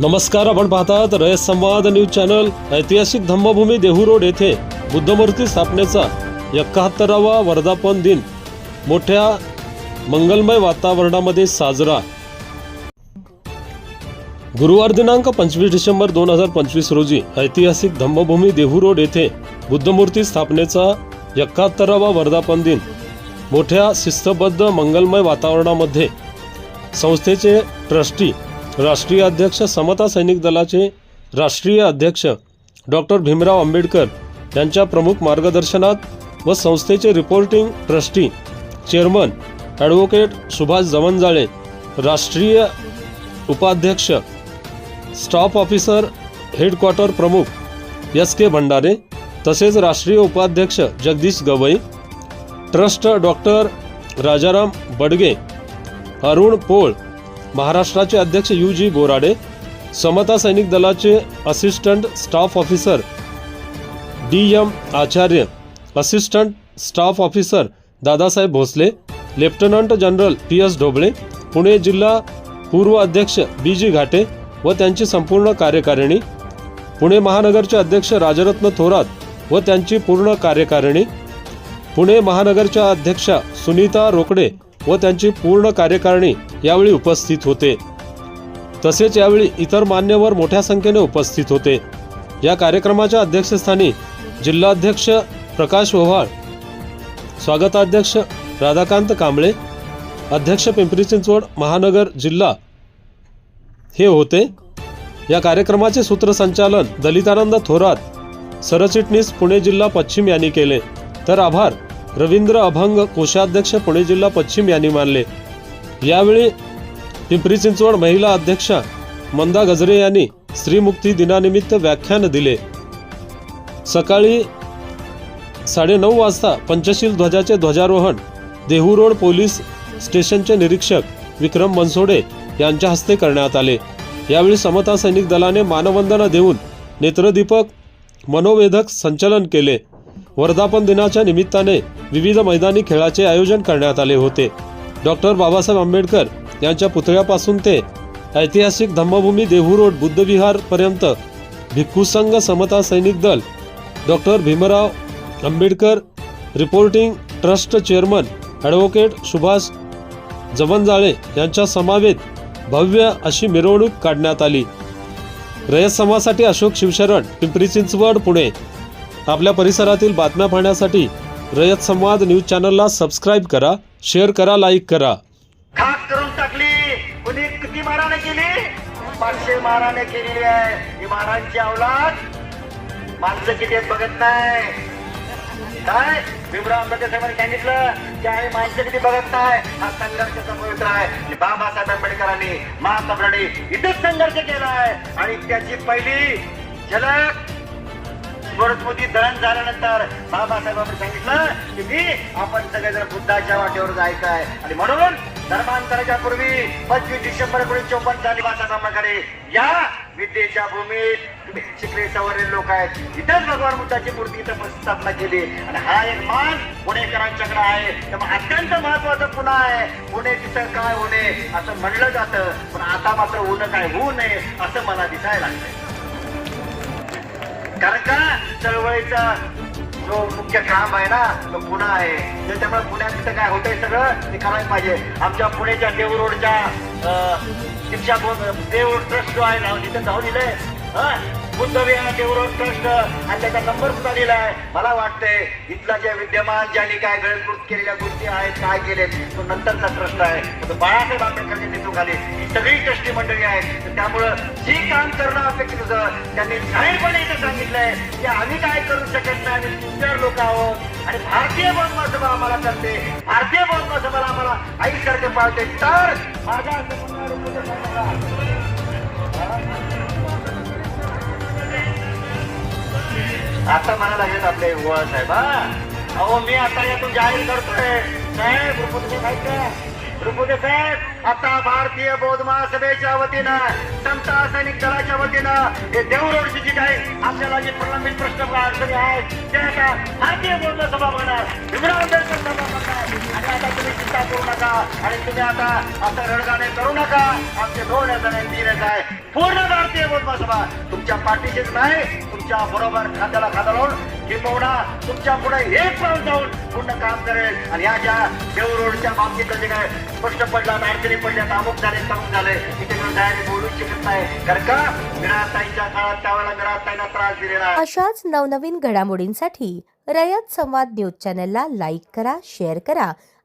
नमस्कार आपण पाहतात रयत संवाद न्यूज चॅनल ऐतिहासिक धम्मभूमी देहू रोड येथे बुद्धमूर्ती स्थापनेचा एकाहत्तरावा वर्धापन दिन. मोठ्या मंगलमय वातावरणामध्ये साजरा. गुरुवार दिनांक पंचवीस डिसेंबर दोन हजार पंचवीस रोजी ऐतिहासिक धम्मभूमी देहू रोड येथे बुद्धमूर्ती स्थापनेचा एकाहत्तरावा वर्धापन दिन. मोठ्या शिस्तबद्ध मंगलमय वातावरणामध्ये संस्थेचे ट्रस्टी राष्ट्रीय अध्यक्ष समता सैनिक दलाचे राष्ट्रीय अध्यक्ष डॉक्टर भीमराव आंबेडकर यांच्या प्रमुख मार्गदर्शनात व संस्थेचे reporting trustee chairman advocate Subhash Jawanjale राष्ट्रीय उपाध्यक्ष स्टाफ ऑफिसर हेडक्वार्टर प्रमुख एस के भंडारे तसेच राष्ट्रीय उपाध्यक्ष जगदीश गवई ट्रस्ट डॉक्टर राजाराम बडगे अरुण पोळ महाराष्ट्राचे अध्यक्ष यू जी बोराडे समता सैनिक दलाचे assistant staff officer D M Acharya assistant staff officer Dadasaheb Bhosale lieutenant general P S Dhobale Pune जिल्हा पूर्व अध्यक्ष बी जी घाटे व त्यांची संपूर्ण कार्यकारिणी पुणे महानगरचे अध्यक्ष राजरत्न थोरात व त्यांची पूर्ण कार्यकारिणी पुणे महानगरच्या अध्यक्षा सुनीता रोकडे व त्यांची पूर्ण कार्यकारिणी यावेळी उपस्थित होते. तसेच यावेळी इतर मान्यवर मोठ्या संख्येने उपस्थित होते. या कार्यक्रमाच्या अध्यक्षस्थानी जिल्हाध्यक्ष प्रकाश ओव्हाळ स्वागताध्यक्ष राधाकांत कांबळे अध्यक्ष पिंपरी चिंचवड महानगर जिल्हा हे होते. या कार्यक्रमाचे सूत्रसंचालन दलितानंद थोरात सरचिटणीस पुणे जिल्हा पश्चिम यांनी केले. तर आभार. रवींद्र अभंग कोषाध्यक्ष पुणे जिल्हा पश्चिम यांनी मानले. यावेळी पिंपरी चिंचवड महिला अध्यक्षा मंदा गजरे यांनी स्त्रीमुक्ती दिनानिमित्त व्याख्यान दिले. सकाळी साडेनऊ वाजता पंचशील ध्वजाचे ध्वजारोहण देहू रोड पोलीस स्टेशनचे निरीक्षक विक्रम मनसोडे यांच्या हस्ते करण्यात आले. यावेळी समता सैनिक दलाने मानवंदना देऊन नेत्रदीपक मनोवेधक संचलन केले. वर्धापन दिनाच्या निमित्ताने विविध मैदानी खेळाचे आयोजन करण्यात आले होते. डॉक्टर बाबासाहेब आंबेडकर यांच्या पुतळ्यापासून ते ऐतिहासिक धम्मभूमी देहू रोड बुद्धविहार पर्यंत भिक्खू संघ Samata Sainik Dal doctor Bhimrao Ambedkar reporting trust chairman advocate Subhash Jawanjale यांच्या समावेत भव्य अशी मिरवणूक काढण्यात आली. रयत समाजासाठी अशोक शिवशरण पिंपरी चिंचवड पुणे. आपल्या परिसरातील बातम्या पाहण्यासाठी रयत संवाद न्यूज चॅनलला सबस्क्राईब करा शेअर करा लाईक करा. खाक करून टाकली. कुणी किती माराने केली? पाचशे माराने केलेली आहे. ही महाराजची अवलाद. माणसं किती आहेत बघत नाही. काय? भीमराव आंबेडकर साहेबांनी सांगितलं की आहे माणसं किती बघत नाही. हा संघर्षाचा पवित्र आहे. बाबासाहेब आंबेडकरांनी महात्मा इथेच संघर्ष केलाय. आणि त्याची पहिली झलक सरस्वती दळण झाल्यानंतर बाबासाहेबांनी सांगितलं की मी आपण सगळेजण बुद्धाच्या वाटेवर जायचं आहे आणि म्हणून धर्मांतराच्या पूर्वी पंचवीस डिसेंबर एकोणीसशे चौपन्न साली बाबासाहेबांकडे या विद्येच्या भूमीत तुम्ही शिकले सवरलेले लोक आहेत. इथंच भगवान बुद्धाची मूर्ती इथं स्थापना केली. आणि हा एक मान पुणेकरांच्याकडे आहे. त्यामुळे अत्यंत महत्वाचं पुन्हा आहे. पुणे तिथं काय होणे असं म्हणलं जातं. पण आता मात्र होणं काय होऊ नये असं मला दिसायला लागतंय कारण का? चळवळीचा जो मुख्य काम आहे ना तो पुणा आहे. त्याच्यामुळे पुण्यात तिथं काय होतंय सगळं ते करायला पाहिजे. आमच्या पुण्याच्या देव रोडच्या शिक्षा बोर्ड ट्रस्ट जो आहे ना तिथे जाऊन दिलंय बुद्ध या देव ट्रस्ट आणि त्याचा नंबर सुद्धा दिलाय. मला वाटतंय इथला जे विद्यमान ज्यांनी काय गळकृत केलेल्या गोष्टी आहेत काय केले तो नंतरचा ट्रस्ट आहे. तो बाळासाहेब आंबेडकरच्या नेतृत्वाखाली ही सगळी ट्रस्टी मंडळी आहे तर त्यामुळं जे काम करणं अपेक्षित होतं त्यांनी जाहीरपणे इथं सांगितलंय की आम्ही काय करू शकत नाही आम्ही सुंदर लोक आहोत. आणि भारतीय बौद्धसभा आम्हाला करते. भारतीय बौद्धसभा आम्हाला आईसारखे पाळते. तर माझ्या आता म्हणा लागेल आपले युवा साहेब अहो मी आता यातून जाहीर करतोय साहेब रुपये साहेब का? रुपये साहेब आता भारतीय बौद्ध महासभेच्या वतीनं समता सैनिक दलाच्या वतीनं हे देवरोडची जी काही आपल्याला जे प्रलंबित प्रश्न अडचणी आहेत ते आता भारतीय बौद्ध सभा म्हणणार भीमराव आंबेडकर सभा म्हणणार आणि आता तुम्ही तुम्ही चिंता करू नका आणि तुम्ही आता असं रडगाणे करू नका. आमचे दोन येत आहे तीन येत आहे. पूर्ण भारतीय बोलमा तुमच्या पाठीशीच नाही तुमच्या बरोबर खात्याला खादा लावून किंबहुना तुमच्यापुढे एक पाऊल जाऊन पूर्ण काम करेल. आणि या ज्या देव रोडच्या बाबतीत जे काय स्पष्ट पडला अडचणी पडल्या अमुक झाले तमुक झाले इथे मी बोलू शकत नाही. कारण का? मिळाताईच्या काळात त्यावेळेला मिळाताईंना त्रास दिलेला अशाच नवनवीन घडामोडींसाठी रयत संवाद न्यूज चॅनलला लाईक करा शेअर करा